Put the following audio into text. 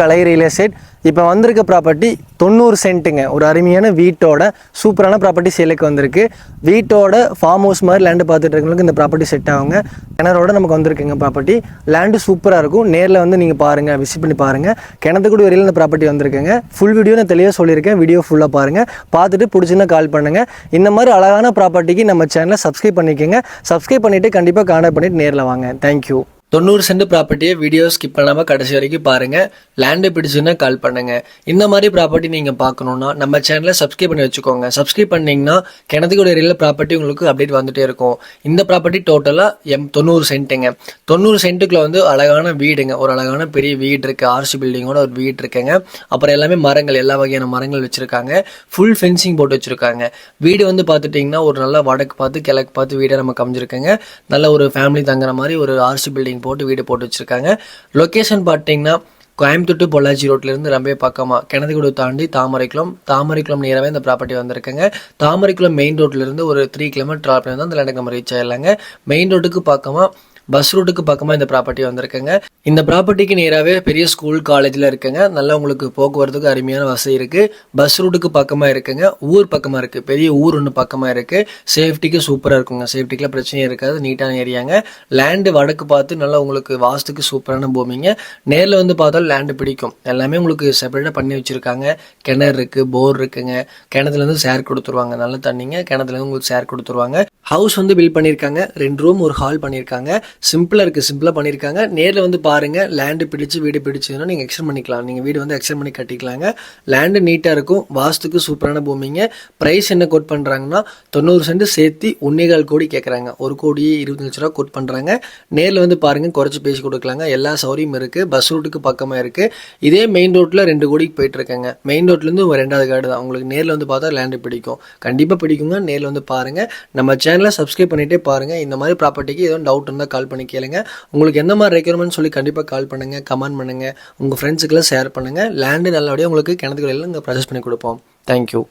கலை real estate இப்போ வந்திருக்க property தொண்ணூறு சென்ட்டுங்க ஒரு அருமையான வீட்டோட சூப்பரான ப்ராப்பர்ட்டி சேலுக்கு வந்திருக்கு. வீட்டோட ஃபார்ம் ஹவுஸ் மாதிரி லேண்டு பார்த்துட்டு இருக்கவங்களுக்கு இந்த ப்ராப்பர்ட்டி செட் ஆகுங்க. கிணறோட நமக்கு வந்திருக்குங்க ப்ராப்பர்ட்டி லேண்டு சூப்பராக இருக்கும். நேரில் வந்து நீங்கள் பாருங்கள் விசிட் பண்ணி பாருங்கள் கிணத்துக்குடி வரையில் இந்த ப்ராப்பர்ட்டி வந்திருக்குங்க. ஃபுல் வீடியோ நான் தெளிவாக சொல்லியிருக்கேன். வீடியோ ஃபுல்லாக பாருங்கள் பார்த்துட்டு பிடிச்சுன்னா கால் பண்ணுங்கள் இந்த மாதிரி அழகான ப்ராப்பர்ட்டிக்கு நம்ம சேனலை சப்ஸ்கிரைப் பண்ணிக்கோங்க. சப்ஸ்கிரைப் பண்ணிவிட்டு கண்டிப்பாக கான்டாக்ட் பண்ணிவிட்டு நேரில் வாங்க. தேங்க்யூ தொண்ணூறு சென்ட் ப்ராப்பர்ட்டியை வீடியோ ஸ்கிப் பண்ணாமல் கடைசி வரைக்கும் பாருங்கள் லேண்டு பிடிச்சுன்னா கால் பண்ணுங்கள் இந்த மாதிரி ப்ராப்பர்ட்டி நீங்கள் பார்க்கணுன்னா நம்ம சேனலை சப்ஸ்கிரைப் பண்ணி வச்சுக்கோங்க. சப்ஸ்கிரைப் பண்ணிங்கன்னா கிணத்துக்குடைய ஏரியில் ப்ராப்பர்ட்டி உங்களுக்கு அப்டேட் வந்துகிட்டே இருக்கும். இந்த ப்ராப்பர்ட்டி டோட்டலாக எம் தொண்ணூறு சென்ட்டுங்க. தொண்ணூறு சென்ட்டுக்குள்ள வந்து அழகான வீடுங்க. ஒரு அழகான பெரிய வீடு இருக்குது ஆர்சி பில்டிங்கோட ஒரு வீடு இருக்குங்க அப்புறம் எல்லாமே மரங்கள் எல்லா வகையான மரங்கள் வச்சுருக்காங்க. ஃபுல் ஃபென்சிங் போட்டு வச்சுருக்காங்க. வீடு வந்து பார்த்துட்டிங்கன்னா ஒரு நல்ல வடக்கு பார்த்து கிழக்கு பார்த்து வீடை நம்ம கமிஞ்சிருக்கேங்க நல்ல ஒரு ஃபேமிலி தங்குற மாதிரி ஒரு ஆர்சி பில்டிங் போட்டு வீடு போட்டு வச்சுருக்காங்க. லொக்கேஷன் பார்த்தீங்கன்னா கோயம்புத்தூர் to பொள்ளாச்சி ரோட்லேருந்து ரொம்பவே பக்கமாக கிணத்துக்குடு தாண்டி தாமரைக்குளம் தாமரைக்குளம் நேராகவே இந்த ப்ராப்பர்ட்டி வந்திருக்குங்க. தாமரைக்குளம் மெயின் ரோட்லேருந்து ஒரு த்ரீ கிலோமீட்டர் ட்ராப் பண்ணி தான் அந்த லேண்டுக்கு நம்ம ரீச் ஆயிடலாங்க. மெயின் ரோட்டுக்கு பக்கமாக பஸ் ரூட்டுக்கு பக்கமாக இந்த ப்ராப்பர்ட்டி வந்திருக்குங்க. இந்த ப்ராப்பர்ட்டிக்கு நேராகவே பெரிய ஸ்கூல் காலேஜில் இருக்குங்க. நல்லா உங்களுக்கு போக்குவரத்துக்கு அருமையான வசதி இருக்குது பஸ் ரூட்டுக்கு பக்கமாக இருக்குங்க. ஊர் பக்கமாக இருக்குது பெரிய ஊர் ஒன்று பக்கமாக இருக்குது சேஃப்டிக்கு சூப்பராக இருக்குங்க. சேஃப்டிக்கெலாம் பிரச்சனையே இருக்காது. நீட்டான ஏரியாங்க லேண்டு வடக்கு பார்த்து நல்லா உங்களுக்கு வாஸ்துக்கு சூப்பரான பூமிங்க. நேரில் வந்து பார்த்தாலும் லேண்டு பிடிக்கும். எல்லாமே உங்களுக்கு செப்பரேட்டாக பண்ணி வச்சுருக்காங்க. கிணறு இருக்குது போர் இருக்குங்க. கிணத்துலேருந்து சேர் கொடுத்துருவாங்க. நல்ல தண்ணிங்க. கிணத்துலேருந்து உங்களுக்கு சேர் கொடுத்துருவாங்க. ஹவுஸ் வந்து பில்ட் பண்ணியிருக்காங்க ரெண்டு ரூம் ஒரு ஹால் பண்ணியிருக்காங்க சிம்பிளாக இருக்குது சிம்பிளாக பண்ணியிருக்காங்க நேரில் வந்து பாருங்கள் லேண்டு பிடிச்சு வீடு பிடிச்சதுன்னா நீங்கள் எக்ஸ்டெண்ட் பண்ணிக்கலாம். நீங்கள் வீடு வந்து எக்ஸ்டெண்ட் பண்ணி கட்டிக்கலாங்க. லேண்டு நீட்டாக இருக்கும் வாஸ்துக்கு சூப்பரான பூமிங்க. ப்ரைஸ் என்ன கோட் பண்ணுறாங்கன்னா தொண்ணூறு சென்ட் சேர்த்து ஒன்னேகால் கோடி கேட்குறாங்க ஒரு கோடி இருபத்தஞ்சு லட்ச ரூபா கோட் பண்ணுறாங்க நேரில் வந்து பாருங்கள் குறைச்சி பேசி கொடுக்கலாங்க. எல்லா சௌகரியம் இருக்குது பஸ் ரூட்டுக்கு பக்கமாக இருக்குது இதே மெயின் ரோட்டில் ரெண்டு கோடிக்கு போயிட்டுருக்காங்க. மெயின் ரோட்லேருந்து ரெண்டாவது கார்டு தான். உங்களுக்கு நேரில் வந்து பார்த்தா லேண்டு பிடிக்கும். கண்டிப்பாக பிடிக்குங்க நேரில் வந்து பாருங்கள் நம்ம சேனலை சப்ஸ்கிரைப் பண்ணிகிட்டே பாருங்கள் இந்த மாதிரி ப்ராப்பர்ட்டிக்கு ஏதோ டவுட் இருந்தால் கால் பண்ணி கேளுங்க. உங்களுக்கு எந்த மாதிரி ரெக்யர்மெண்ட் சொல்லி கண்டிப்பாக கால் பண்ணுங்கள் கமெண்ட் பண்ணுங்கள் உங்கள் ஃப்ரெண்ட்ஸுக்கெல்லாம் ஷேர் பண்ணுங்கள் லேண்டு நல்லபடியாக உங்களுக்கு கிணத்துக்கு இங்கே ப்ரொசஸ் பண்ணி கொடுப்போம். தேங்க்யூ